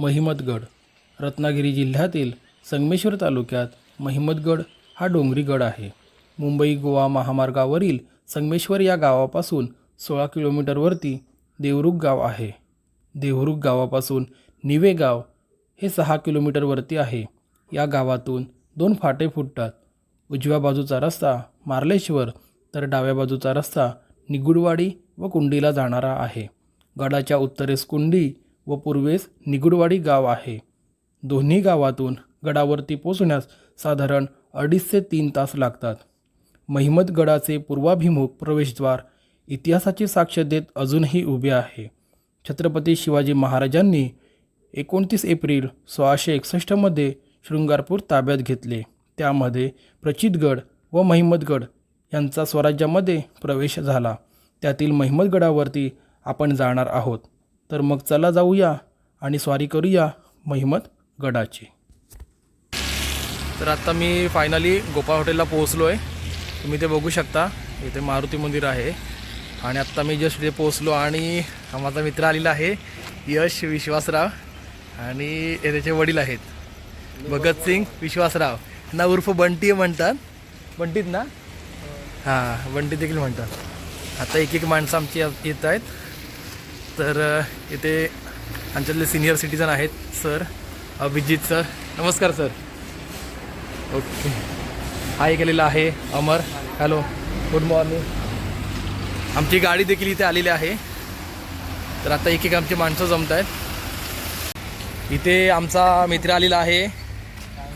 महिमतगड रत्नागिरी जिल्ह्यातील संगमेश्वर तालुक्यात महिमतगड हा डोंगरी गड आहे. मुंबई गोवा महामार्गावरील संगमेश्वर या गावापासून सोळा किलोमीटरवरती देवरुख गाव आहे. देवरुख गावापासून निवे गाव हे सहा किलोमीटरवरती आहे. या गावातून दोन फाटे फुटतात. उजव्या बाजूचा रस्ता मार्लेश्वर तर डाव्या बाजूचा रस्ता निगुडवाडी व कुंडीला जाणारा आहे. गडाच्या उत्तरेस कुंडी व पूर्वेस निगुडवाडी गाव आहे. दोन्ही गावातून गडावरती पोचण्यास साधारण अडीच ते तीन तास लागतात. महिमतगडाचे पूर्वाभिमुख प्रवेशद्वार इतिहासाची साक्ष देत अजूनही उभे आहे. छत्रपती शिवाजी महाराजांनी एकोणतीस एप्रिल सोळाशे एकसष्टमध्ये शृंगारपूर ताब्यात घेतले. त्यामध्ये प्रचितगड व महिमतगड यांचा स्वराज्यामध्ये प्रवेश झाला. त्यातील महिमतगडावरती आपण जाणार आहोत. तर मग चला जाऊया आणि स्वारी करूया महिमत गडाची. तर आत्ता मी फायनली गोपाळ हॉटेलला पोहोचलो आहे तुम्ही ते बघू शकता. इथे मारुती मंदिर आहे. आणि आत्ता मी जस्ट इथे पोहोचलो आणि हा माझा मित्र आलेला आहे यश विश्वासराव. आणि त्याचे वडील आहेत. भगतसिंग विश्वासराव. ना उर्फ बंटी म्हणतात. बंटीत ना? हां बंटी देखील म्हणतात. आता एक एक माणसं आमची येत आहेत. तर इथे आमच्यातले सिनियर सिटीजन आहेत सर अभिजित सर नमस्कार सर ओके हाय केलेला आहे अमर. हॅलो गुड मॉर्निंग आमची गाडी देखील इथे आलेली आहे. तर आता एक एक आमची माणसं जमत आहेत इथे आमचा मित्र आलेला आहे.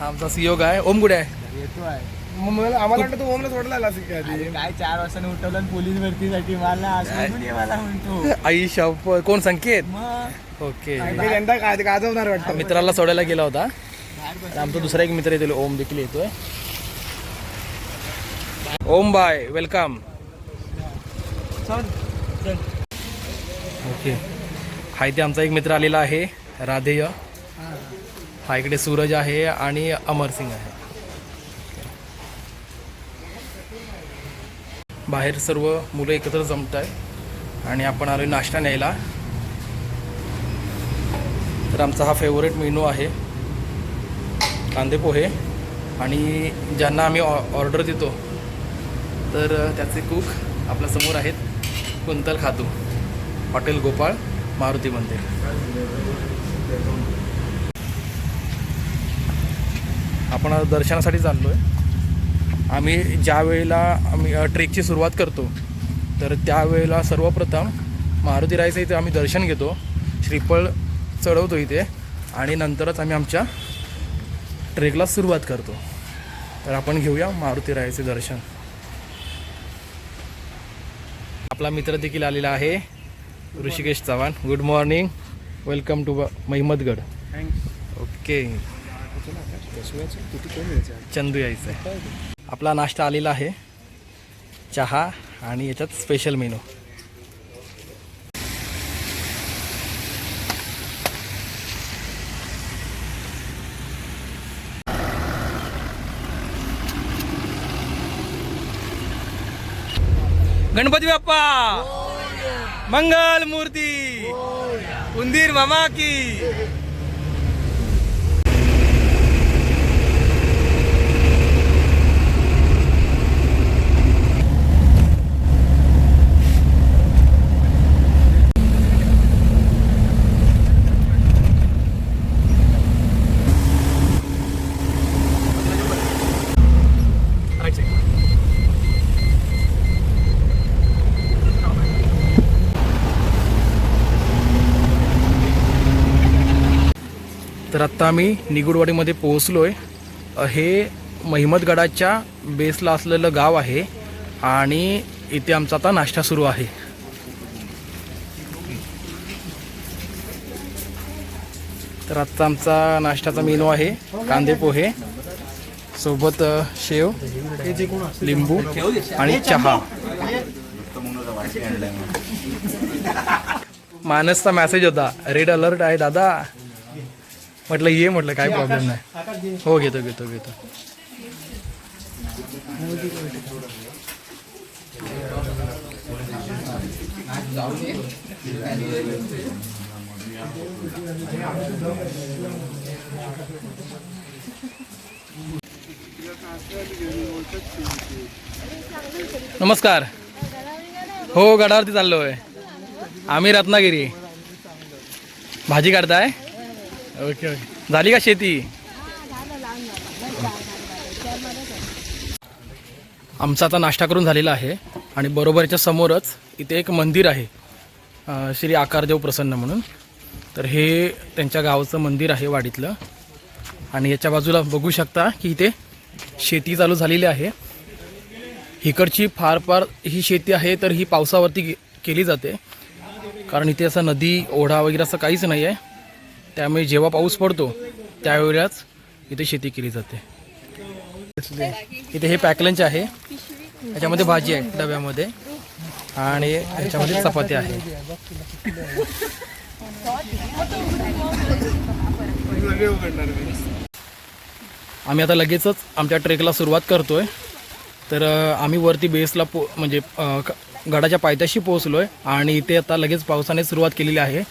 आमचा सियोग आहे ओम गुडे आहे? येतो आहे. मला आम्हाला वाटतं तू ओमला सोडला आला असेल काय चार उठवलं पोलीस भरतीसाठी मला असं ये मला म्हणतो? आई शप कोण संकेत? मग? ओके. त्यांना काय गाजवणार वाटतं. मित्राला सोडायला गेला होता. आणि आमचा दुसरा एक मित्र येतो ओम देखील येतोय. Om bye welcome. ओके. हा इथे आमचा एक मित्र आलेला आहे राधेय. हा इकडे सूरज आहे आणि अमर सिंग आहे. बाहेर सर्व मुलं एकत्र जमत आहे आणि आपण आलो नाश्ता न्यायला. तर आमचा हा फेवरेट मेनू आहे. कांदे पोहे. आणि ज्यांना आम्ही ऑ ऑर्डर देतो तर त्याचे कुक आपल्यासमोर आहेत कुंतल खातू हॉटेल गोपाळ मारुती मंदिर. आपण दर्शनासाठी चाललो आहे आम्ही ज्या वेळेला आम्ही ट्रेकची सुरुवात करतो तर त्यावेळेला सर्वप्रथम मारुती रायचं इथे आम्ही दर्शन घेतो. श्रीफळ चढवतो इथे आणि नंतरच आम्ही आमच्या ट्रेकला सुरुवात करतो. तर आपण घेऊया मारुती रायाचे दर्शन. आपला मित्र देखील आलेला आहे Rishikesh Chavan. Good morning welcome to Mahimatgad okay Chandu यायचं आहे आपला नाश्ता आलेला आहे. चहा आणि याच्यात स्पेशल मेनू गणपती बाप्पा! मंगल मूर्ती! उंदीर मामा की! आत्ता आम्ही निगुडवाडीमध्ये पोहोचलो आहे हे महिमतगडाच्या बेसला असलेलं गाव आहे आणि इथे आमचा आता नाश्ता सुरू आहे. तर आत्ता आमचा नाश्त्याचा मेनू आहे कांदे पोहे सोबत शेव लिंबू आणि चहा. मानसचा मॅसेज होता रेड अलर्ट आहे दादा. म्हटलं ये म्हटलं काय प्रॉब्लेम नाही. हो घेतो घेतो घेतो. नमस्कार. हो गडावरती चाललोय. आम्ही रत्नागिरी. भाजी काढताय? ओके. ओके झाली का शेती? आमचा आता नाश्ता करून झालेला आहे आणि बरोबरच्या समोरच इथे एक मंदिर आहे श्री आकारदेव प्रसन्न म्हणून. तर हे त्यांच्या गावाचं मंदिर आहे वाडीतलं. आणि याच्या बाजूला बघू शकता की इथे शेती चालू झालेली आहे. इकडची फार फार ही शेती आहे तर ही पावसावरती केली जाते. कारण इथे असं नदी ओढा वगैरे असं काहीच नाही आहे त्यामुळे जेव्हा पाऊस पडतो त्यावेळेलाच इथे शेती केली जाते. इथे हे पॅकलंच आहे. याच्यामध्ये भाजी आहे डब्यामध्ये. आणि ह्याच्यामध्ये चपाती आहे. आम्ही आता लगेचच आमच्या ट्रेकला सुरुवात करतोय. तर आम्ही वरती बेसला पो म्हणजे गडाच्या पायथ्याशी पोहोचलो आहे आणि इथे आता लगेच पावसाने सुरुवात केलेली आहे.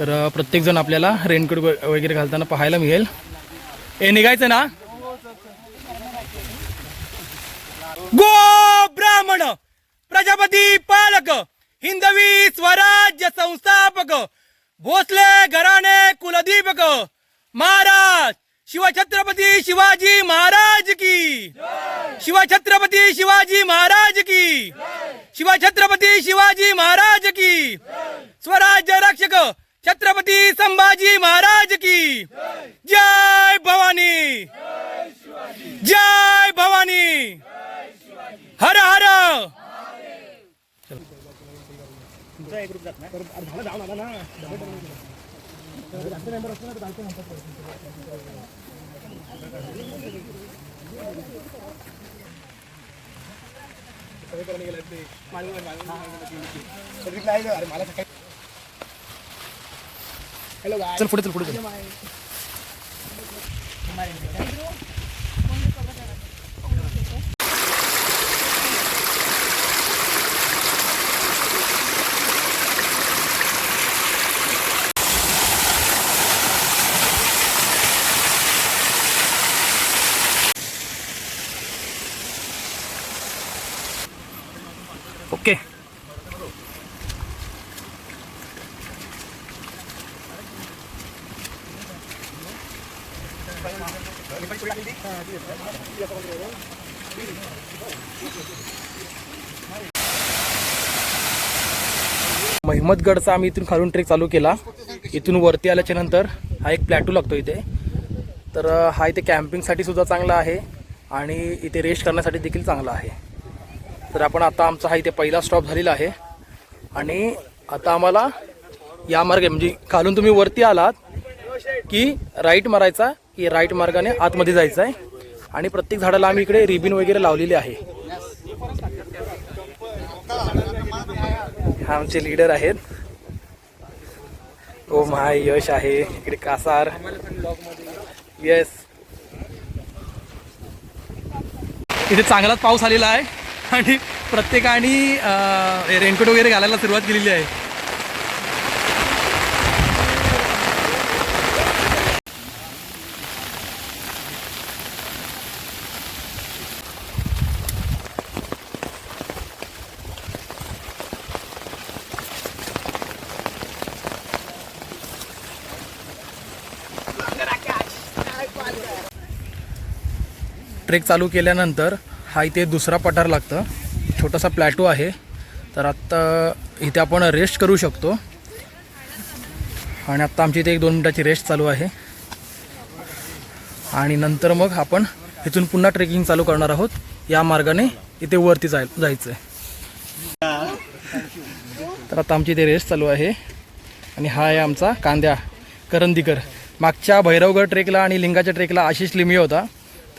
तर प्रत्येकजण आपल्याला रेनकोट वगैरे घालताना पाहायला मिळेल. हे निघायचं ना? गो ब्राह्मण प्रजापती पालक हिंदवी स्वराज्य संस्थापक भोसले घराणे कुलदीपक महाराज शिवछत्रपती शिवाजी महाराज की. शिवछत्रपती शिवाजी महाराज की. शिवछत्रपती शिवाजी महाराज की. स्वराज्य रक्षक छत्रपती संभाजी महाराज की। जय भवानी। जय भवानी। हर हर। चल पुढे चल पुढे चल ओके महिमतगडचा आम्ही इथून खालून ट्रेक चालू केला. इथून वरती आल्याच्यानंतर हा एक प्लॅटू लागतो इथे. तर हा इथे कॅम्पिंगसाठी सुद्धा चांगला आहे आणि इथे रेस्ट करण्यासाठी देखील चांगला आहे. तर आपण आता आमचा हा इथे पहिला स्टॉप झालेला आहे. आणि आता आम्हाला या मार्गे म्हणजे खालून तुम्ही वरती आलात की राईट मारायचा की राईट मार्गाने आतमध्ये जायचं आहे आणि प्रत्येक झाडाला आम्ही इकडे रिबिन वगैरे लावलेली आहे. आमचे लीडर आहेत. ओ माय यश आहे. इकडे कासार. येस इथे चांगलाच पाऊस आलेला आहे. आणि प्रत्येकाने रेनकोट वगैरे घालायला सुरुवात केलेली आहे. ट्रेक चालू केल्यानंतर हा इथे दुसरा पठार लागतं. छोटासा प्लॅटो आहे. तर आत्ता इथे आपण रेस्ट करू शकतो. आणि आत्ता आमची इथे एक दोन मिनटाची रेस्ट चालू आहे. आणि नंतर मग आपण इथून पुन्हा ट्रेकिंग चालू करणार आहोत. या मार्गाने इथे वरती जाय जायचं आहे तर आता आमची इथे रेस्ट चालू आहे. आणि हा आहे आमचा कांद्या करंदीकर. मागच्या भैरवगड ट्रेकला आणि लिंगाच्या ट्रेकला आशिष लिमये होता.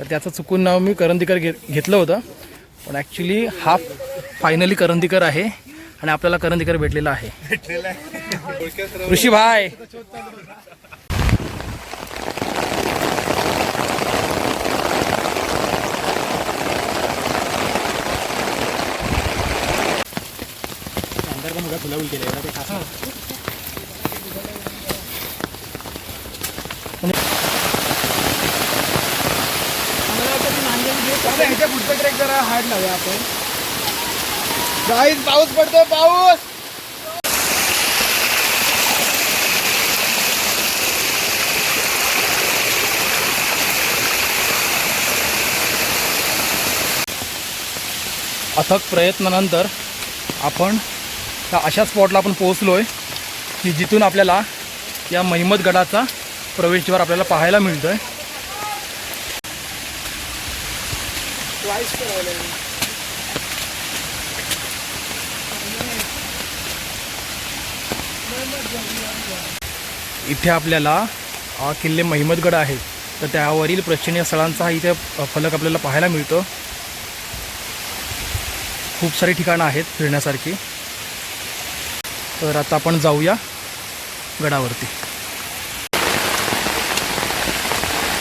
तर त्याचं चुकून नाव मी करंदीकर घे घेतलं होतं. पण ॲक्च्युली हा फायनली करंदीकर आहे आणि आपल्याला करंदीकर भेटलेला आहे. ऋषी इथे पुढचा ट्रेक जरा हार्ड लावूया आपण. गाईज पाऊस पडतो पाऊस! अथक प्रयत्नानंतर आपण त्या अशा स्पॉटला आपण पोहोचलो आहे की जिथून आपल्याला या महिमतगडाचा प्रवेशद्वार आपल्याला पाहायला मिळतो आहे इथे आपल्याला किल्ले महिमतगड आहे. तर त्यावरील प्रेक्षणीय स्थळांचा हा इथे फलक आपल्याला पाहायला मिळतो. खूप सारी ठिकाणं आहेत फिरण्यासारखी. तर आता आपण जाऊया गडावरती.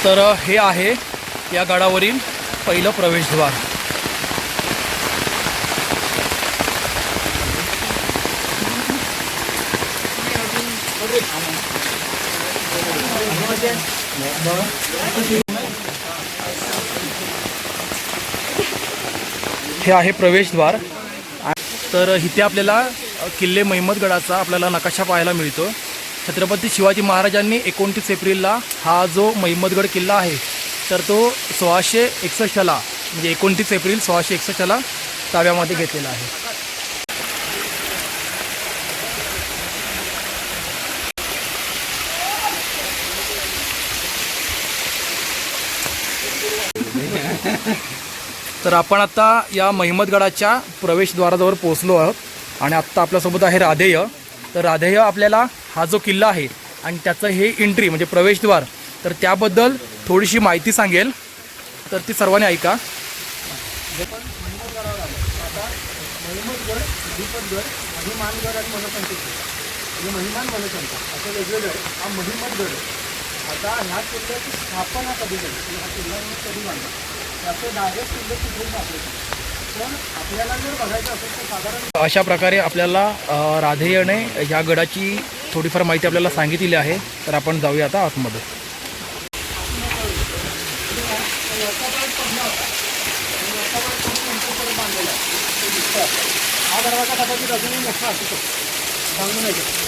तर हे आहे या गडावरील पहिलं प्रवेशद्वार. हे आहे प्रवेशद्वार. तर इथे आपल्याला किल्ले महिमतगडाचा आपल्याला नकाशा पाहायला मिळतो. छत्रपती शिवाजी महाराजांनी एकोणतीस एप्रिलला हा जो महिमतगड किल्ला आहे तर तो सोळाशे एकसष्टला म्हणजे एकोणतीस एप्रिल सोळाशे एकसष्टला ताब्यामध्ये घेतलेला आहे. तर आपण आता या महिमतगडाच्या प्रवेशद्वाराजवळ पोहोचलो आहोत आणि आत्ता आपल्यासोबत आहे राधेय. तर राधेय आपल्याला हा जो किल्ला आहे आणि त्याचं हे एंट्री म्हणजे प्रवेशद्वार तर त्याबद्दल थोडीशी माहिती सांगेल. तर ती सर्वांनी ऐका. आणि मनसंकेत म्हणजे महिमान मनसंत असं वेगवेगळं आहे. हा महिमतगड आता ह्या किल्ल्याची स्थापना कधी झाली हा किल्ला कधी बांधला त्याचं डायरेक्ट किल्ले कुठून सापडत पण आपल्याला जर बघायचं असेल तर साधारण अशा प्रकारे आपल्याला राधेयने या गडाची थोडीफार माहिती आपल्याला सांगितलेली आहे. तर आपण जाऊया आता आतमध्ये. दरवाजा अजूनही मोठा असू शकतो सांगू नाही शकत.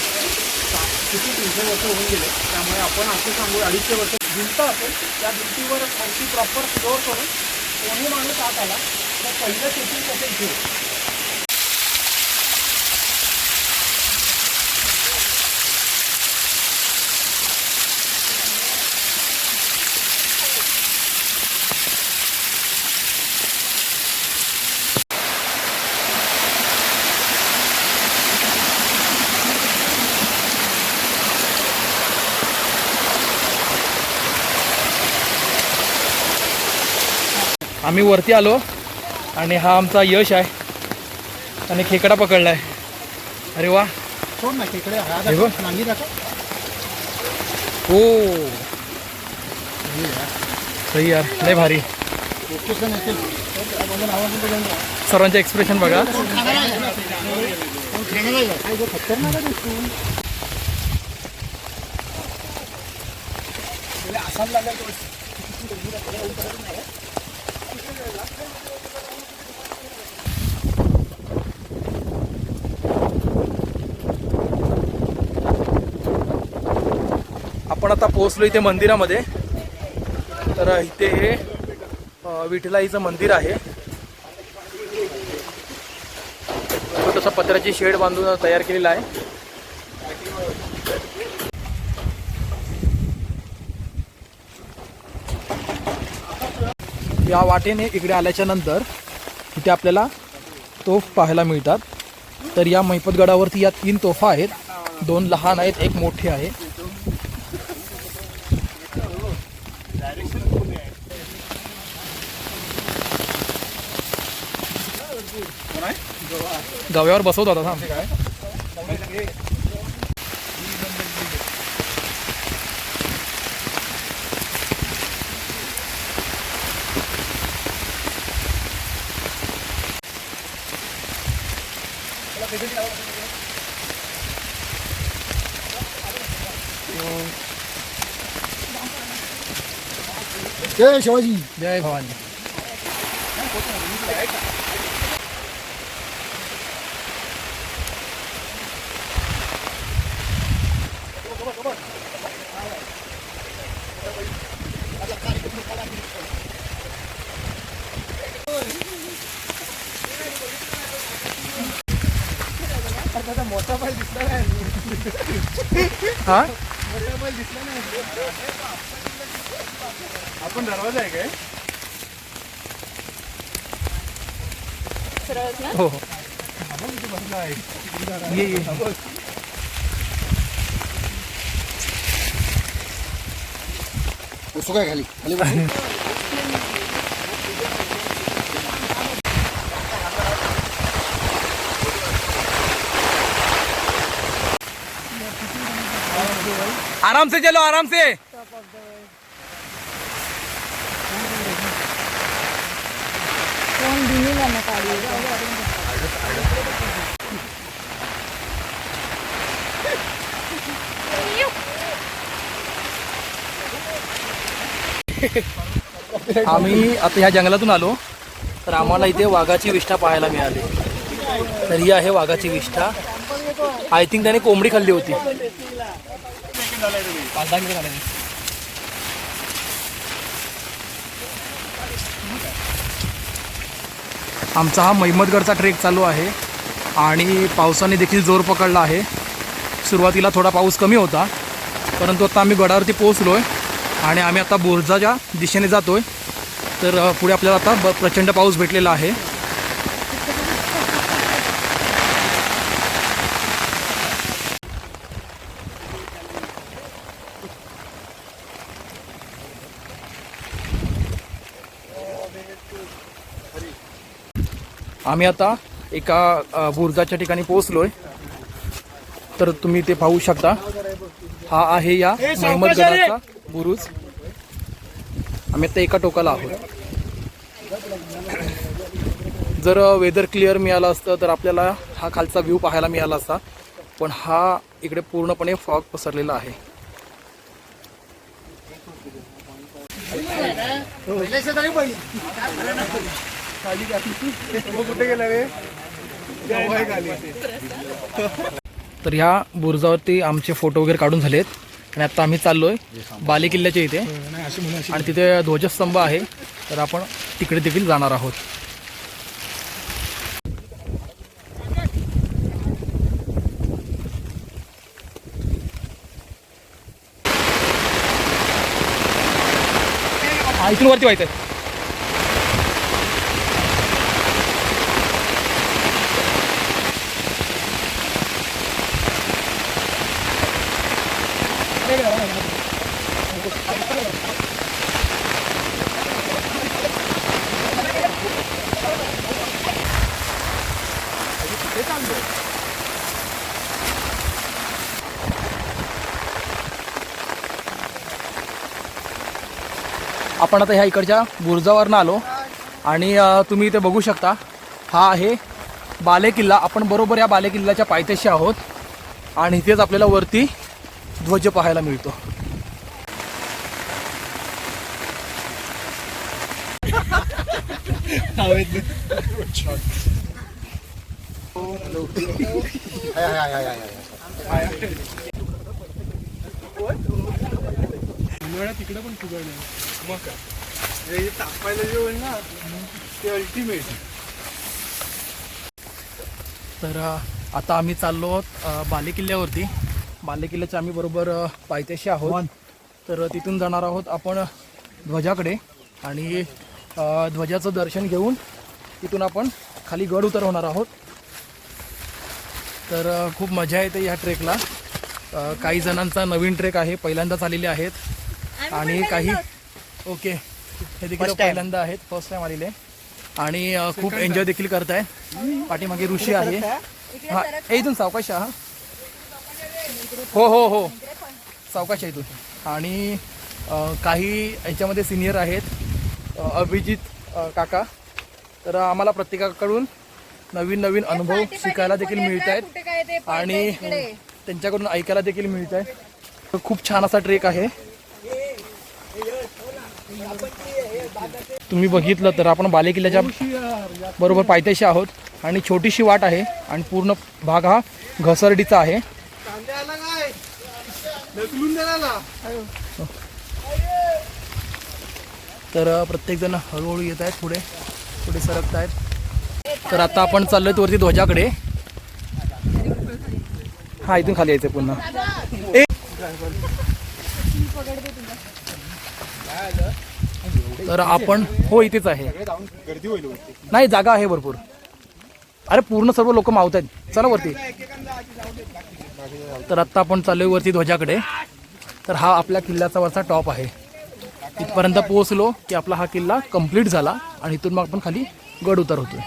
किती तीनशे वर्ष होऊन गेले. त्यामुळे आपण असं सांगू अडीचशे वर्ष भिंत असेल त्या भिंतीवर आणखी प्रॉपर फ्लोअर करून कोणी माणूस आत आला तर पहिलं शूटिंग कसं घेऊ आम्ही वरती आलो आणि हा आमचा यश आहे. आणि खेकडा पकडला आहे अरे वा. सोड ना तिकडे हा बघ. सही यार लय भारी. लोकेशन असेल तर त्याबद्दल आवाज येतो जाऊन जा. सर्वांचे एक्सप्रेशन बघा कोण खाणार आहे? कोण खाणार आहे? काय गं, खतरनाक आहे तू. तुला आसाम लागला तो. आपण आता पोहोचलो इथे मंदिरामध्ये. तर इथे हे विठलाईचं मंदिर आहे. छोटंसं पत्र्याची शेड बांधून तयार केलेला आहे. या वाटेने इकडे आल्याच्यानंतर इथे आपल्याला तोफ पाहायला मिळतात. तर या मैपतगडावरती या तीन तोफा आहेत. दोन लहान आहेत एक मोठे आहे. गव्यावर बसवत होता थांब. जय शिवाजी. जय भवानी आता मोठा बैल दिसला नाही हा मोठा बैल दिसला नाही आपण दरवाजा आहे काय हो हो ये ये उसको काय खाली खाली बस. आराम से चलो आराम से फोन दिनीला नका देऊ. आम्ही आता ह्या जंगलातून आलो. तर आम्हाला इथे वाघाची विष्ठा पाहायला मिळाली. तर ही आहे वाघाची विष्ठा. आय थिंक त्याने कोंबडी खाल्ली होती. आमचा हा महिमतगडचा ट्रेक चालू आहे. आणि पावसाने देखील जोर पकडला आहे. सुरुवातीला थोडा पाऊस कमी होता. परंतु आता आम्ही गडावरती पोहोचलो आहे आणि आम्ही आता बोरजाच्या दिशेने जातो आहे तर पुढे आपल्याला आता ब प्रचंड पाऊस भेटलेला आहे. आम्ही आता एका बुरुजाच्या ठिकाणी पोहोचलो आहे तर तुम्ही ते पाहू शकता. हा आहे या महमदगडाचा बुरुज. आम्ही आता एका टोकाला आहोत. जर वेदर क्लिअर मिळालं असतं तर आपल्याला हा खालचा व्ह्यू पाहायला मिळाला असता. पण हा इकडे पूर्णपणे फॉग पसरलेला आहे. तर ह्या बुरुजावरती आमचे फोटो वगैरे काढून झालेत. आणि आता आम्ही चाललोय बाले किल्ल्याच्या इथे. आणि तिथे ध्वजस्तंभ आहे. तर आपण तिकडे देखील जाणार आहोत. इथून वरती व्हायचं आपण आता ह्या इकडच्या बुरुजावरनं आलो. आणि तुम्ही इथे बघू शकता हा आहे बाले किल्ला आपण बरोबर या बाले किल्ल्याच्या पायथ्याशी आहोत. आणि इथेच आपल्याला वरती ध्वज पाहायला मिळतो. हाय, हाय, हाय, हाय, हाय. उन्हाळ्यात तिकडे पण मग काय? हे तापायला जे होईल ना ते अल्टिमेट तर आता आम्ही चाललो आहोत अ, बाले किल्ल्यावरती बाले किल्ल्याच्या आम्ही बरोबर पायथ्याशी आहोत. तर तिथून जाणार आहोत आपण ध्वजाकडे. आणि ध्वजाचं दर्शन घेऊन तिथून आपण खाली गड उतरवणार आहोत. तर खूप मजा येते ह्या ट्रेकला. काही जणांचा नवीन ट्रेक आहे पहिल्यांदाच आलेले आहेत. आणि काही ओके. हे देखील पहिल्यांदा आहेत फर्स्ट टाइम आलेले. आणि अ, खूप एन्जॉय देखील करताय. पाठीमागे ऋषी आहे. हा इथून सावकाश हा. हो हो हो. सावकाश आहे इथून. आणि अ, काही याच्यामध्ये सिनियर आहेत अ, अभिजित अ, काका. तर आम्हाला प्रत्येकाकडून नवीन नवीन अनुभव शिकायला देखील मिळत आहेत आणि त्यांच्याकडून ऐकायला देखील मिळत आहे खूप छान असा ट्रेक आहे. तुम्ही बघितलं तर आपण बालेकिल्ल्याच्या बरोबर पायथ्याशी आहोत. आणि छोटीशी वाट आहे आणि पूर्ण भाग हा घसरडीचा आहे. तर प्रत्येकजण हळूहळू येत आहेत पुढे. पुढे सरकत आहेत. तर आता आपण चाललोय वरती ध्वजाकडे. हा इथून खाली यायचं पुन्हा. तर आपण हो इथेच आहे. गर्दी होईल नाही जागा आहे भरपूर. अरे पूर्ण सर्व लोक मावत आहेत. चला वरती. तर आत्ता आपण चाललोय वरती ध्वजाकडे. तर हा आपल्या किल्ल्याचा वरचा टॉप आहे. इथपर्यंत पोहोचलो की आपला हा किल्ला कंप्लीट झाला आणि इथून मग आपण खाली गड उतर होतो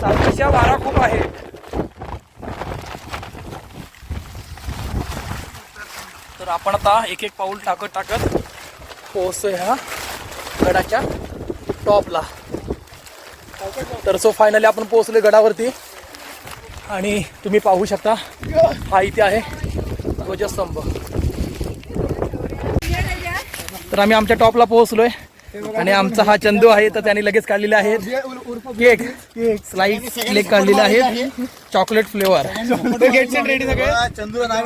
सावकाशच्या वारा खूप आहे तर आपण आता एक एक पाऊल टाकत टाकत पोहोचतोय ह्या गडाच्या टॉपला. तर सो फायनली आपण पोहोचलोय गडावरती. आणि तुम्ही पाहू शकता हा इथे आहे ध्वजस्तंभ. तर आम्ही आमच्या टॉपला पोहोचलोय. आणि आमचा हा चंदू आहे तर त्याने लगेच काढलेले आहेत. केक स्लाइस केक काढलेले आहेत. Chocolate flavour. चंदूला नाही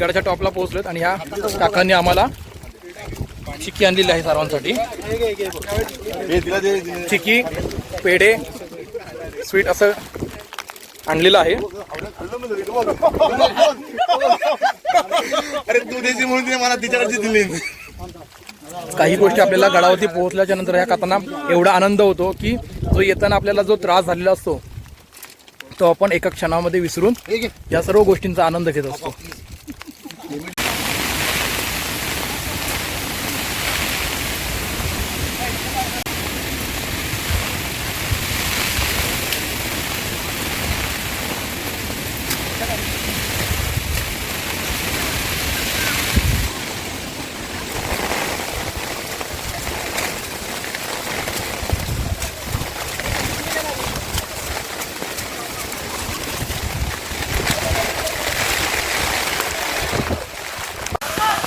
गडाच्या टॉपला पोहोचलोत आणि ह्या काकांनी आम्हाला चिक्की आणलेली आहे सर्वांसाठी. चिक्की पेढे स्वीट असं आणलेलं आहे. अरे तू देशी म्हणून तिने मला तिच्याकडची दिली. काही गोष्टी आपल्याला गडावरती पोहोचल्याच्या नंतर ह्या काकांना एवढा आनंद होतो की जो येताना आपल्याला जो त्रास झालेला असतो तो आपण एका क्षणामध्ये विसरून या सर्व गोष्टींचा आनंद घेत असतो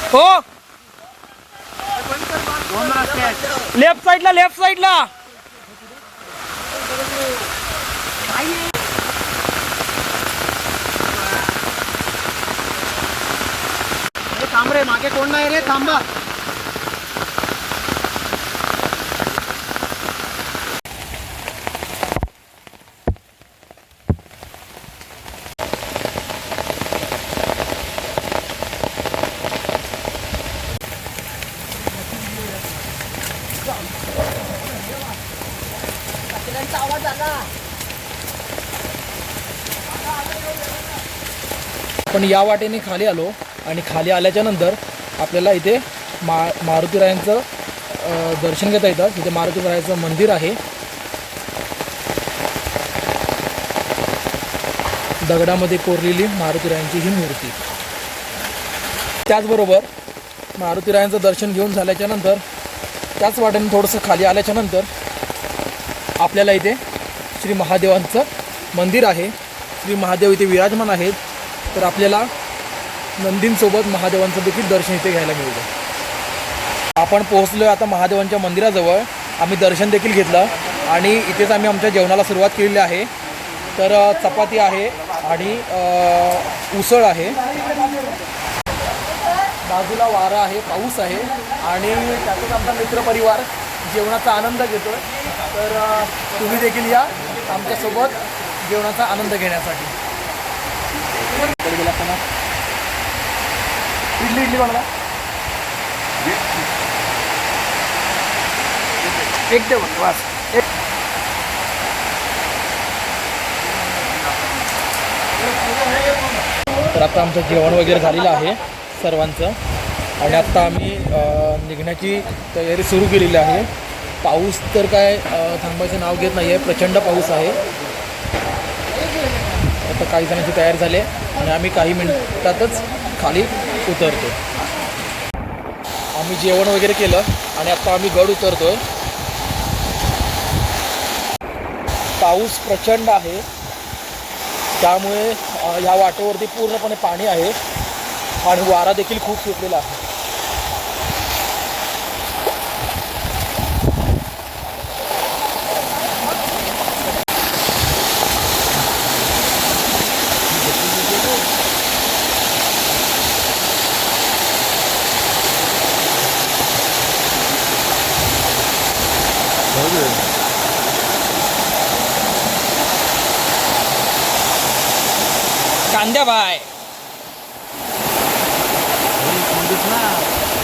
हो लेफ्ट साईडला लेफ्ट थांब रे मागे कोण नाही रे थांबा. या वाटेने खाली आलो आणि खाली आल्याच्यानंतर आपल्याला इथे मा मारुतीरायांचं दर्शन घेता येतं. तिथे मारुतीरायाचं मंदिर आहे. दगडामध्ये कोरलेली मारुतीरायांची ही मूर्ती. त्याचबरोबर मारुतीरायांचं दर्शन घेऊन झाल्याच्यानंतर त्याच वाटेने थोडंसं खाली आल्याच्यानंतर आपल्याला इथे श्री महादेवांचं मंदिर आहे. श्री महादेव इथे विराजमान आहेत. तर आपल्याला नंदींसोबत महादेवांचं देखील दर्शन इथे घ्यायला मिळतं. आपण पोहोचलो आता महादेवांच्या मंदिराजवळ. आम्ही दर्शन देखील घेतलं आणि इथेच आम्ही आमच्या जेवणाला सुरुवात केलेली आहे. तर चपाती आहे आणि उसळ आहे. बाजूला वारा आहे पाऊस आहे आणि त्यातच आमचा मित्रपरिवार जेवणाचा आनंद घेतो तर तुम्ही देखील या आमच्यासोबत जेवणाचा आनंद घेण्यासाठी. गेला असताना इडली इडली बघा एक दे बघ, वास. एक. तर आता आमचं जेवण वगैरे झालेलं आहे सर्वांचं. आणि आत्ता आम्ही निघण्याची तयारी सुरू केलेली आहे. पाऊस तर काय थांबायचं नाव घेत नाही आहे प्रचंड पाऊस आहे. आता काही जणांची तयार झाले आणि आम्ही काही मिनिटातच खाली उतरतो आम्ही जेवण वगैरे केलं आणि आता आम्ही गड उतरतोय. पाऊस प्रचंड आहे. त्यामुळे या वाटेवरती पूर्णपणे पाणी आहे आणि वारा देखील खूप सुटलेला आहे. कांद्या बाय.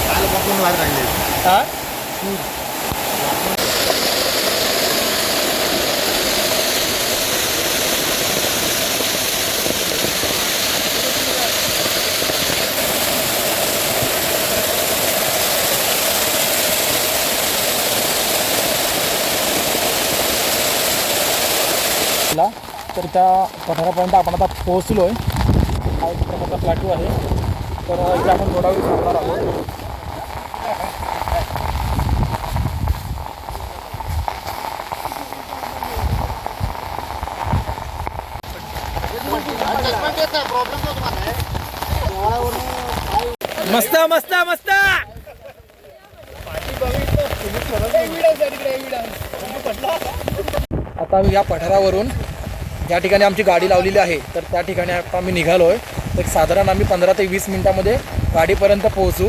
कालपासून वाट लागली. हा ला तर त्या पठारापर्यंत आपण आता पोहोचलो आहे हा एक प्रकारचा प्लॅटू आहे. तर इथे आपण थोडा वेळ थांबणार आहोत. मस्त मस्त मस्त! आता आम्ही या पठारावरून ज्या ठिकाणी आमची गाडी लावलेली आहे तर त्या ठिकाणी आता आम्ही निघालो आहे तर साधारण आम्ही पंधरा ते वीस मिनटामध्ये गाडीपर्यंत पोहोचू.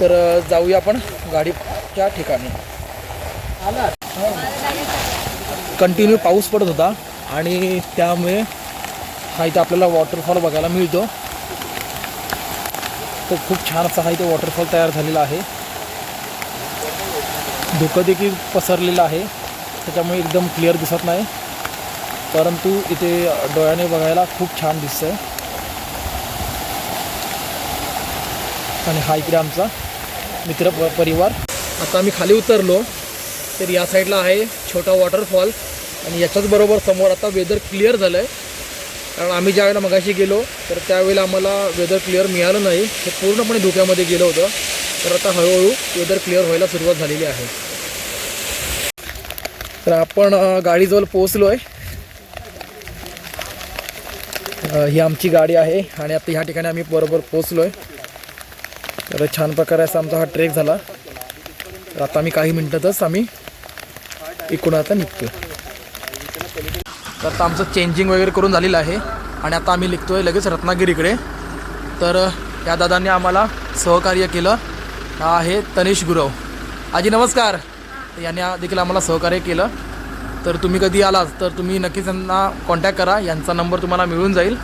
तर जाऊया आपण गाडीच्या ठिकाणी. कंटिन्यू पाऊस पडत होता आणि त्यामुळे हा इथं आपल्याला वॉटरफॉल बघायला मिळतो. तो खूप छान असा हा इथे वॉटरफॉल तयार झालेला आहे. धुकं देखील पसरलेलं आहे. त्याच्यामुळे एकदम क्लिअर दिसत नाही. परंतु इथे डोळ्याने बघायला खूप छान दिसतंय. आणि हा इकडे आमचा मित्र प- परिवार. आता आम्ही खाली उतरलो. तर या साईडला आहे छोटा वॉटरफॉल आणि याच्याच बरोबर समोर आता वेदर क्लिअर झालं आहे कारण आम्ही ज्या वेळेला मगाशी गेलो तर त्यावेळेला आम्हाला वेदर क्लिअर मिळालं नाही. हे पूर्णपणे धोक्यामध्ये गेलं होतं. तर आता हळूहळू वेदर क्लिअर व्हायला सुरुवात झालेली आहे. तर आपण गाडीजवळ पोहोचलो आहे ही आमची गाडी आहे आणि आता ह्या ठिकाणी आम्ही बरोबर पोहोचलो आहे तर छान प्रकारे असा आमचा हा ट्रेक झाला. तर आता आम्ही काही मिनटातच आम्ही इकडून आता निघतो तर आता आमचं चेंजिंग वगैरे करून झालेलं आहे आणि आता आम्ही निघतोय लगेच रत्नागिरीकडे. तर या दादांनी आम्हाला सहकार्य केलं. हा आहे तनिष गुरव. आजी नमस्कार. यांनी देखील आम्हाला सहकार्य केलं. तर तुम्ही कधी आलात तर तुम्ही नक्कीच त्यांना कॉन्टॅक्ट करा. यांचा नंबर तुम्हाला मिळून जाईल.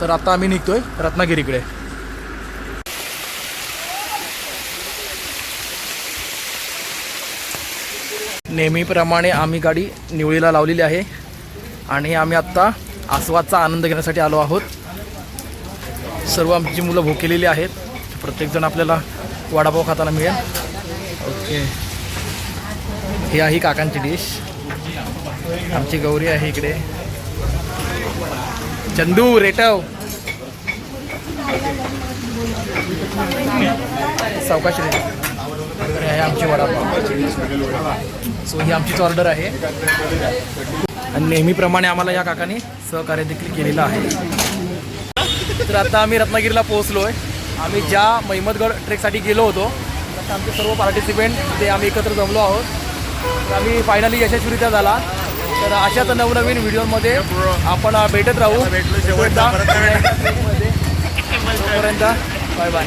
तर आता आम्ही निघतो आहे रत्नागिरीकडे. नेहमीप्रमाणे आम्ही गाडी निवळीला लावलेली आहे. आणि आम्ही आत्ता आस्वादचा आनंद घेण्यासाठी आलो आहोत. सर्व आमची मुलं भुकेलेली आहेत. प्रत्येकजण आपल्याला वडापाव खाताना मिळेल. ओके. ही आहे काकांची डिश. आमची गौरी आहे इकडे. चंदू रेटव. सावकाश रे आहे आमची वडापाव. सो ही आमचीच ऑर्डर आहे. आणि नेहमीप्रमाणे आम्हाला या काकाने सहकार्य देखील केलेलं आहे. तर आता आम्ही रत्नागिरीला पोहोचलो आहे आम्ही ज्या महिमतगड ट्रेकसाठी गेलो होतो आमचे सर्व पार्टिसिपेंट ते आम्ही एकत्र जमलो आहोत. आम्ही फायनली यशस्वीरित्या झाला. तर अशाच नवनवीन व्हिडिओमध्ये आपण भेटत राहू. भेटलो शेवटचा तोपर्यंत बाय बाय.